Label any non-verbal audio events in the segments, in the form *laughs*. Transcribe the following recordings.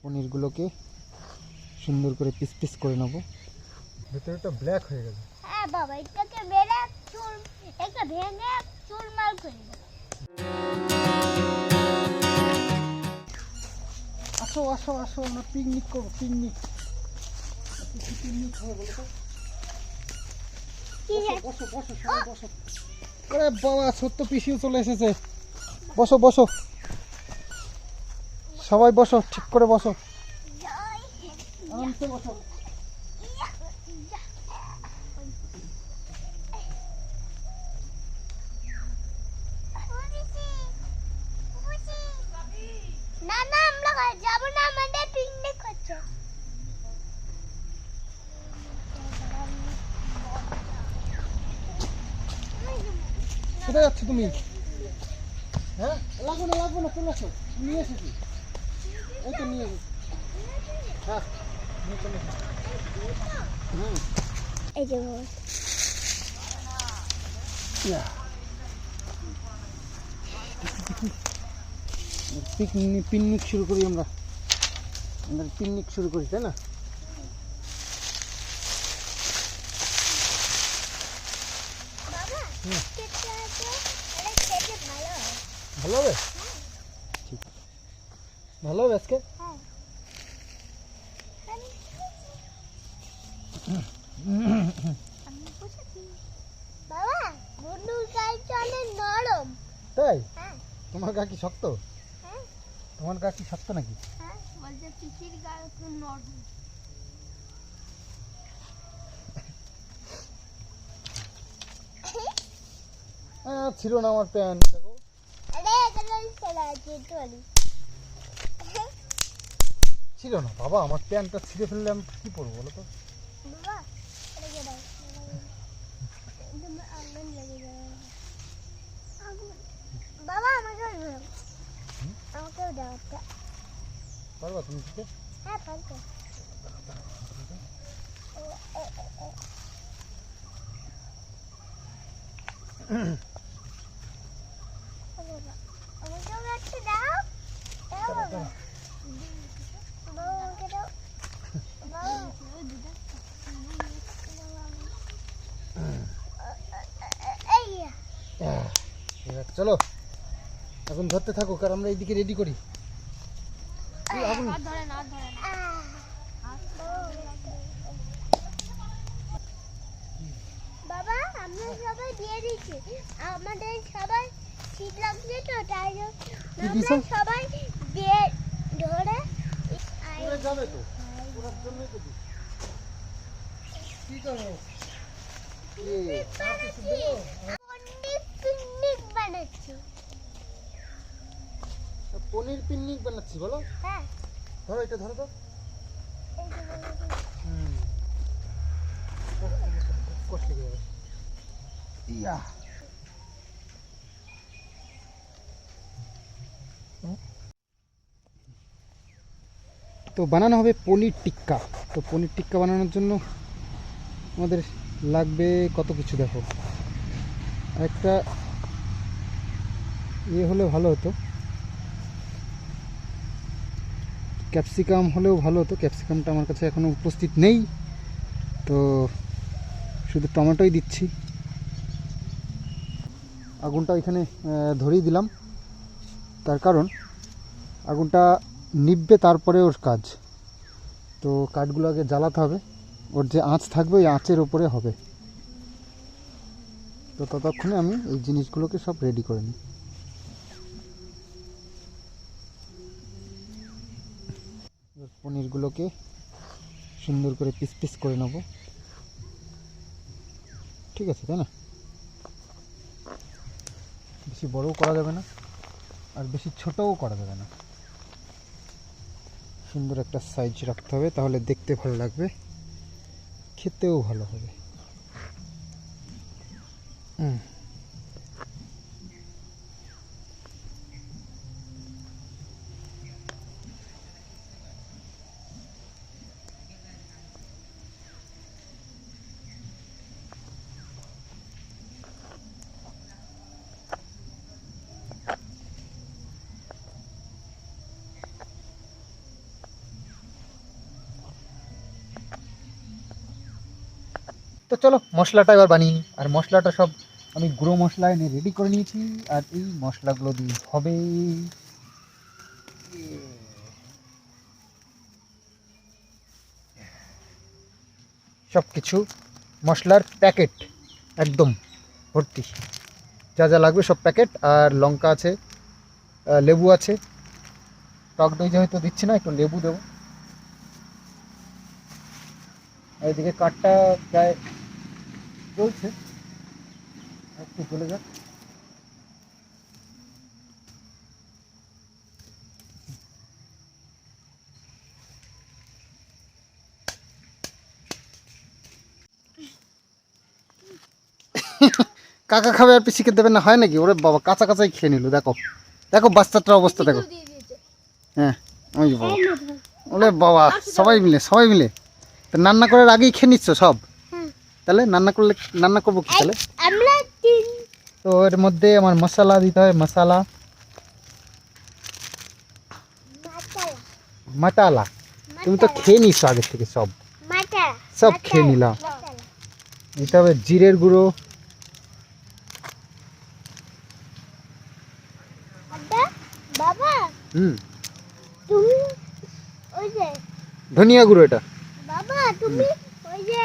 পনিরগুলোকে সুন্দর করে piece piece করে নেব। ভেতরেটা ব্ল্যাক হয়ে গেছে হ্যাঁ বাবা এটাকে বেড়ে চুল একটা ভেঙে চুল মাল করে আসো আসো আসো আমরা পিকনিক করব পিকনিক পিকনিক হবে বলো তো বসো বসো বসো। আরে বাবা সত্য পিসিও চলে এসেছে। বসো বসো। সবাই বসো ঠিক করে বসো। আরামসে বসো। না না আমরা যাব না আমাদের পিকনিক হচ্ছে কোথায় যাচ্ছ তুমি? হ্যাঁ? লাগবে না লাগবে না চলে আসো। নিয়ে এসেছি। এই তো নিয়ে এসেছি। হ্যাঁ নিয়ে চলে হুম। এই যে পিকনিক পিকনিক শুরু করি আমরা। আমরা পিকনিক শুরু করি তাই না? বাবা কেটে আছে আরে কেটে ভালো হয় ভালো হবে? ঠিক ভালো হবে আজকে? তাই? তোমার গা কি শক্ত? তোমার গা কি শক্ত নাকি? ছিল না আমার প্যান্ট দেখো আরে এখানে চলে আছে টলি ছিল না বাবা আমার প্যান্টটা ছিঁড়ে ফেললে আমি কি পরবো বলো তো? বাবা আমাকে আমাকেও দাও একটা। পারবা তুমি দিতে? হ্যাঁ পারব। আমাকেও একটা দাও দাও বাবা বাবা আমাকে দাও বাবা এই আহ, এবার চলো। এখন ধরতে থাকুক আর আমরা এইদিকে রেডি করি। আগুন। বাবা আমরা সবাই দিয়ে দিচ্ছি আমাদের সবাই শীত লাগছে তো তাই জন্য কি দিছো? আমরা সবাই দিয়ে ধরে যাবে তো। পুরোর জন্যই তো কি করব এই, আর কিছু দেবো? পনির পিকনিক বানাচ্ছি পনির পিকনিক বানাচ্ছি বলো? হ্যাঁ। ধরো এটা ধরো তো। কষ্ট লেগে ইয়া। তো বানানো হবে পনির টিক্কা। তো পনির টিক্কা বানানোর জন্য আমাদের লাগবে কত কিছু দেখো। একটা ইয়ে হলে ভালো হতো। ক্যাপসিকাম হলেও ভালো হতো ক্যাপসিকামটা আমার কাছে এখনও উপস্থিত নেই। তো শুধু টমেটোই দিচ্ছি। আগুনটা এখানে ধরিয়ে দিলাম। তার কারণ, আগুনটা নিববে তারপরে ওর কাজ। তো কাঠগুলো আগে জ্বালাতে হবে। ওর যে আঁচ থাকবে, ওই আঁচের ওপরে হবে। তো ততক্ষণে আমি এই জিনিসগুলোকে সব রেডি করে নিই এবার পনিরগুলোকে সুন্দর করে পিস পিস করে নেব। ঠিক আছে, তাই না? বেশি বড়ও করা যাবে না, আর বেশি ছোটও করা যাবে না। সুন্দর একটা সাইজ রাখতে হবে, তাহলে দেখতে ভালো লাগবে, খেতেও ভালো হবে। হুম। চলো মশলাটা এবার বানিয়ে আর মশলাটা সব আমি গুঁড়ো মশলা এনে রেডি করে নিয়েছি, আর এই মশলাগুলো দিয়ে হবে। সব কিছু মশলার প্যাকেট একদম ভর্তি। যা যা লাগবে সব প্যাকেট, আর লঙ্কা আছে লেবু আছে। টক দই যেহেতু দিচ্ছি না, একটু লেবু দেবো। এদিকে কাঠটা প্রায় চলছে একটু চলে যাক। কাকা খাবে আর পিসিকে দেবেন না হয় নাকি? ওরে বাবা কাঁচা কাঁচাই খেয়ে নিল দেখো। দেখো বাচ্চাটার অবস্থা দেখো। হ্যাঁ ওই বাবা। ওরে বাবা সবাই মিলে সবাই মিলে। তো রান্না করার আগেই খেয়ে নিচ্ছ সব। তাহলে রান্না করলে রান্না করব কি তাহলে? তো এর মধ্যে আমার মশলা দিতে হয় মশলা। মাতালা। মাটালা তুমি তো খেয়ে নিচ্ছ আগের থেকে সব। সব খেয়ে নিলাম। দিতে হবে জিরের গুঁড়ো। হুম। তুমি ওই যে ধনিয়া গুঁড়ো এটা। বাবা তুমি ওই যে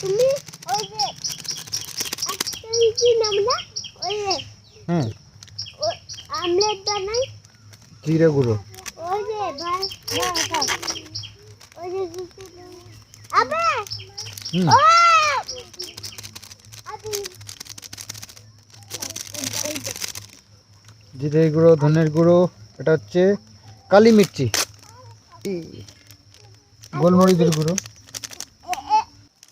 তুমি ওই যে একটা কি নাম না? ওই হুম। ও- আমলেট জিরে গুঁড়ো। ওই যে ভাই ভাই, ভাই। ওই যে আবে! ও! আবে! ওই যে, জিরে গুঁড়ো ধনের গুঁড়ো এটা হচ্ছে কালি মির্চি। গোলমরিচের গুঁড়ো।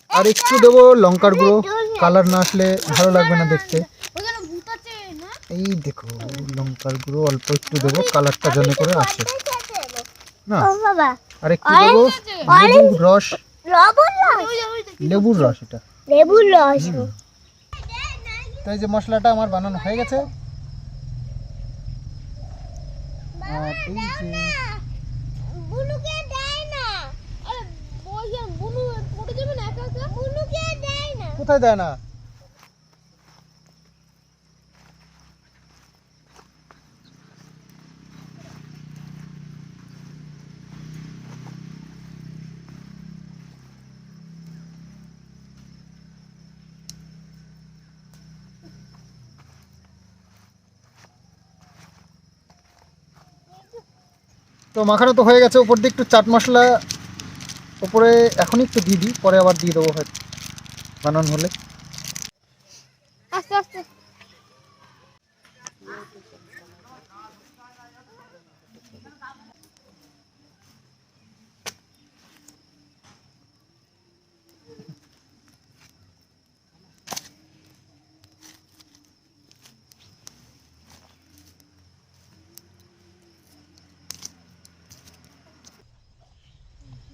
আর একটু দেবো লঙ্কার গুঁড়ো। কালার না আসলে ভালো লাগবে না দেখতে। ওখানে ভূত আছে না? এই দেখো লঙ্কার গুঁড়ো অল্প একটু দেবো কালারটা জন্য করে আছে। না ও আর একটু দেবো লেবুর রস। লেবুর রস এটা। লেবুর রস। তো এই যে মশলাটা আমার বানানো হয়ে গেছে। আর এই যে বুনুকে দেয় না আরে বললাম বুনু পড়ে যাবে না একা একা বুনুকে দেয় না কোথায় দেয় না? তো মাখানো তো হয়ে গেছে, উপর দিয়ে একটু চাট মশলা, উপরে এখনই একটু দিয়ে দিই, পরে আবার দিয়ে দেবো হয়তো। বানানো হলে। আস্তে আস্তে।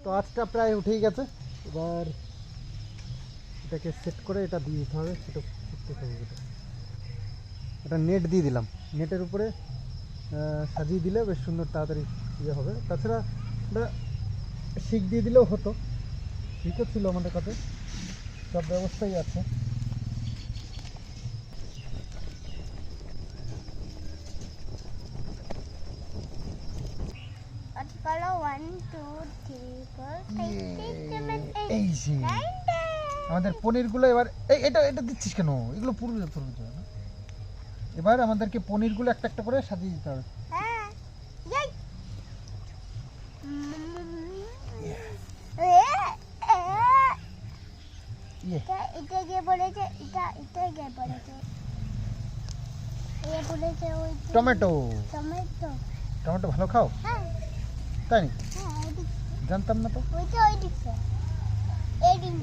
তো আজটা প্রায় উঠেই গেছে। এবার এটাকে সেট করে এটা দিয়ে দিতে হবে সেটা ফুটতে হবে এটা এটা নেট দিয়ে দিলাম। নেটের উপরে সাজিয়ে দিলে বেশ সুন্দর তাড়াতাড়ি ইয়ে হবে। তাছাড়া এটা শিক দিয়ে দিলেও হতো। শিকও ছিল আমাদের কাছে। সব ব্যবস্থাই আছে। Two three four five six seven এই এইট যে নাইন আমাদের পনিরগুলো এবার এই এটা এটা দিচ্ছিস কেন? এগুলো পুরো পুরো না? এবার আমাদেরকে পনিরগুলো একটা একটা করে সাজিয়ে দিতে হবে। হ্যাঁ। ইয়ে। এটা এটা কে বলেছে এটা এটা কে বলেছে। টমেটো। টমেটো। টমেটো ভালো খাও? হ্যাঁ। তাই হ্যাঁ জানতাম না তো। ওই এটা ওই দিকটা। এই দিক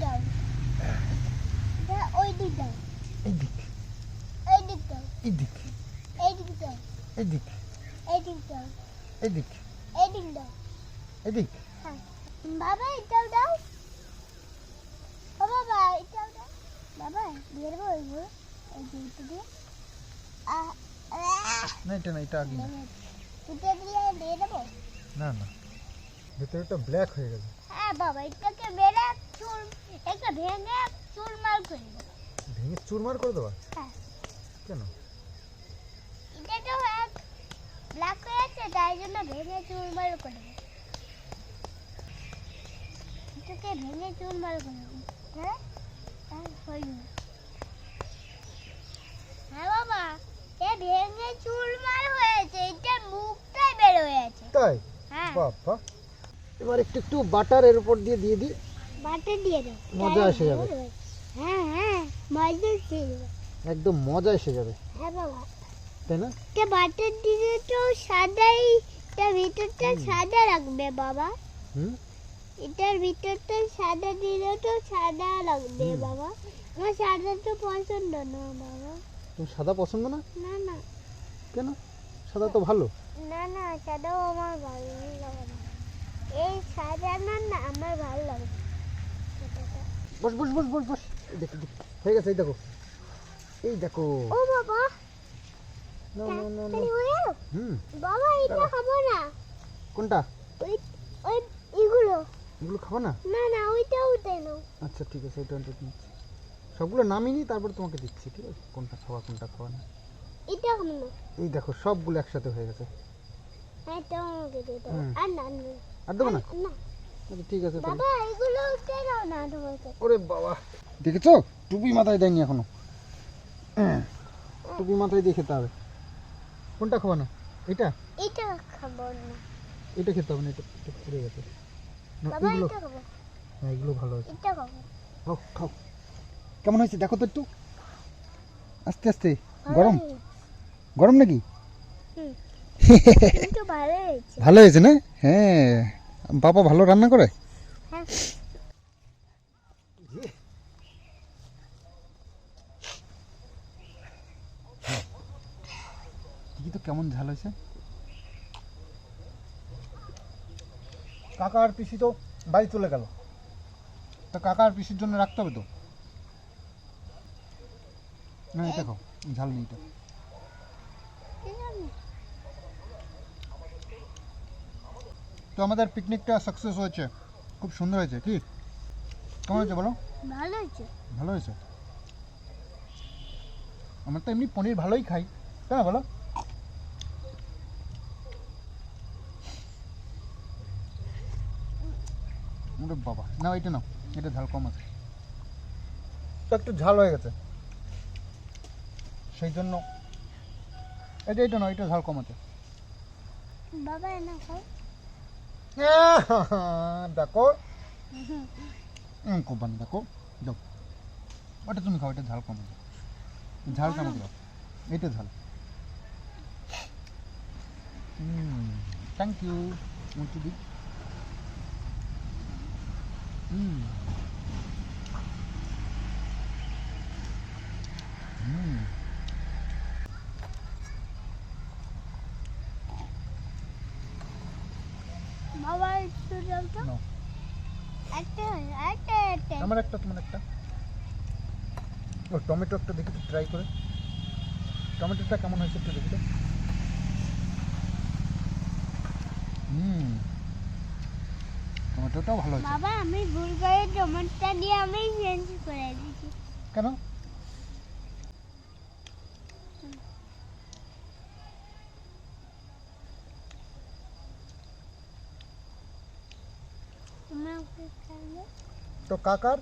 বাবা এটাও দাও ও বাবা এটাও দাও বাবা দিয়ে দেবো ওইগুলো এই যে দিয়ে না এটা না এটা আগে না। এটা দিয়ে দিয়ে দেবো না না ভেতরটা ব্ল্যাক হয়ে গেছে হ্যাঁ বাবা এটাকে বেড়ে চুর একটা ভেঙে চুরমার করে দেবো। ভেঙে চুরমার করে দেওয়া হ্যাঁ। কেন? এটা তো এক ব্ল্যাক হয়ে আছে তাই জন্য ভেঙে চুরমার করে দেবো। এটাকে ভেঙে চুরমার করে দেবো। হ্যাঁ? হ্যাঁ হ্যাঁ বাবা এ ভেঙে চুরমার হয়েছে এটা মুখটাই বের হয়ে আছে। তাই? হ্যাঁ। বাবা এবার একটু একটু বাটার এর উপর দিয়ে দিয়ে দিই। বাটা দিয়ে দাও। মজা এসে যাবে। হ্যাঁ হ্যাঁ মজা এসে যাবে। একদম মজা এসে যাবে। হ্যাঁ বাবা। তাই না? বাটার দিলে তো সাদাই এটা ভিতরটা সাদা রাখবে বাবা। হুম? এটার ভিতরটা সাদা দিলে তো সাদা লাগবে বাবা। আমার সাদা তো পছন্দ না বাবা। তুমি সাদা পছন্দ না? না না। কেন? সাদা তো ভালো। না না সাদাও আমার ভালো লাগে না। এই সাদা না না আমার ভালো লাগে। বস বস বস বস বস। দেখো দেখো। হয়ে গেছে এই দেখো। এই দেখো। ও বাবা। না না না না। হুম। বাবা এটা খাব না। কোনটা? ওই ওই এগুলো। এগুলো খাব না? না না ওইটা ওইটাই নাও। আচ্ছা ঠিক আছে এটা এটা নিচ্ছি। সবগুলো নামিয়ে নিই তারপর তোমাকে দিচ্ছি ঠিক আছে? কোনটা খাওয়া কোনটা খাওয়া না। এটা খাব না। এই দেখো সবগুলো একসাথে হয়ে গেছে। এটা আমাকে দিয়ে দাও। আর না আর দেবো না? না। আচ্ছা ঠিক আছে বাবা এগুলো নাও না তোমাকে? ওরে বাবা। দেখেছ? টুপি মাথায় দেয়নি এখনও। টুপি মাথায় দিয়ে খেতে হবে। কোনটা খাওয়া না? এটা? এটা খাব না। এটা খেতে হবে না এটা পুড়ে গেছে। বাবা এটা খাব। হ্যাঁ এগুলো ভালো আছে। এটা খাব। খাও খাও। কেমন হয়েছে? দেখো তো একটু। আস্তে আস্তে। গরম? গরম নাকি? হুম। কিন্তু ভালো হয়েছে। ভালো হয়েছে না? হ্যাঁ। বাবা ভালো রান্না করে? হ্যাঁ। তো কেমন ঝাল হয়েছে। কাকা আর পিসি তো বাড়ি চলে গেল। তা কাকা আর পিসির জন্য রাখতে হবে তো? না এটা খাও ঝাল নেই এটা। তো আমাদের পিকনিকটা সাকসেস হয়েছে। খুব সুন্দর হয়েছে কি? কেমন হয়েছে বলো? ভালো হয়েছে। ভালো হয়েছে? আমরা তো এমনি পনির ভালোই খাই তাই না বলো? বাবা না এটা নাও এটা ঝাল কম আছে। তো একটু ঝাল হয়ে গেছে। সেই জন্য এটা এটা নয় এটা ঝাল কম আছে। বাবা এনে খাও। *laughs* দেখো। কোম্পানি দেখো। যাও। ওটা তুমি খাও, এটা ঝাল কম আছে ঝাল কেমন দাও এটা ঝাল। থ্যাংক ইউ মুচি দি হুম হুম বাবা একটু দাও তো নাও। একটা একটা একটা আমার একটা তোমার একটা। ও টমেটো একটা দেখি তো ট্রাই করে। টমেটোটা কেমন হয়েছে একটু দেখি তো। হুম। টমেটোটাও ভালো বাবা আমি ভুল করে টমেটোটা দিয়ে আমি চেঞ্জ করে দিয়েছি। কেন? তো কাকার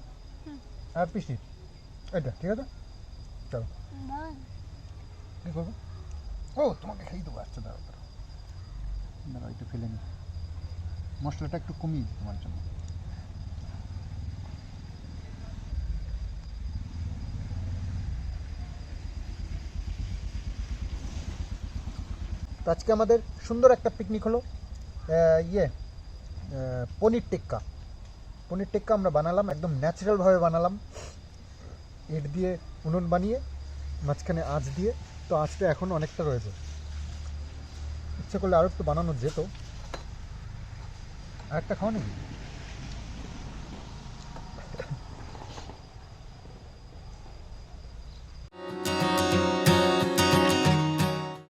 আর পিসির। এটা ঠিক আছে? চলো। কী করব? ও তোমাকে খেয়ে দেবো আচ্ছা দাঁড়াও দাঁড়াও। দাঁড়াও একটু ফেলে নি। মশলাটা একটু কমিয়ে দিই তোমার জন্য। তো আজকে আমাদের সুন্দর একটা পিকনিক হলো। ইয়ে পনির টিক্কা। পনির টিক্কা আমরা বানালাম, একদম ন্যাচারালভাবে বানালাম। ইট দিয়ে উনুন বানিয়ে, মাঝখানে আঁচ দিয়ে। তো আঁচটা এখন অনেকটা রয়েছে। ইচ্ছে করলে আরও একটু বানানো যেত। আর একটা খাও নাকি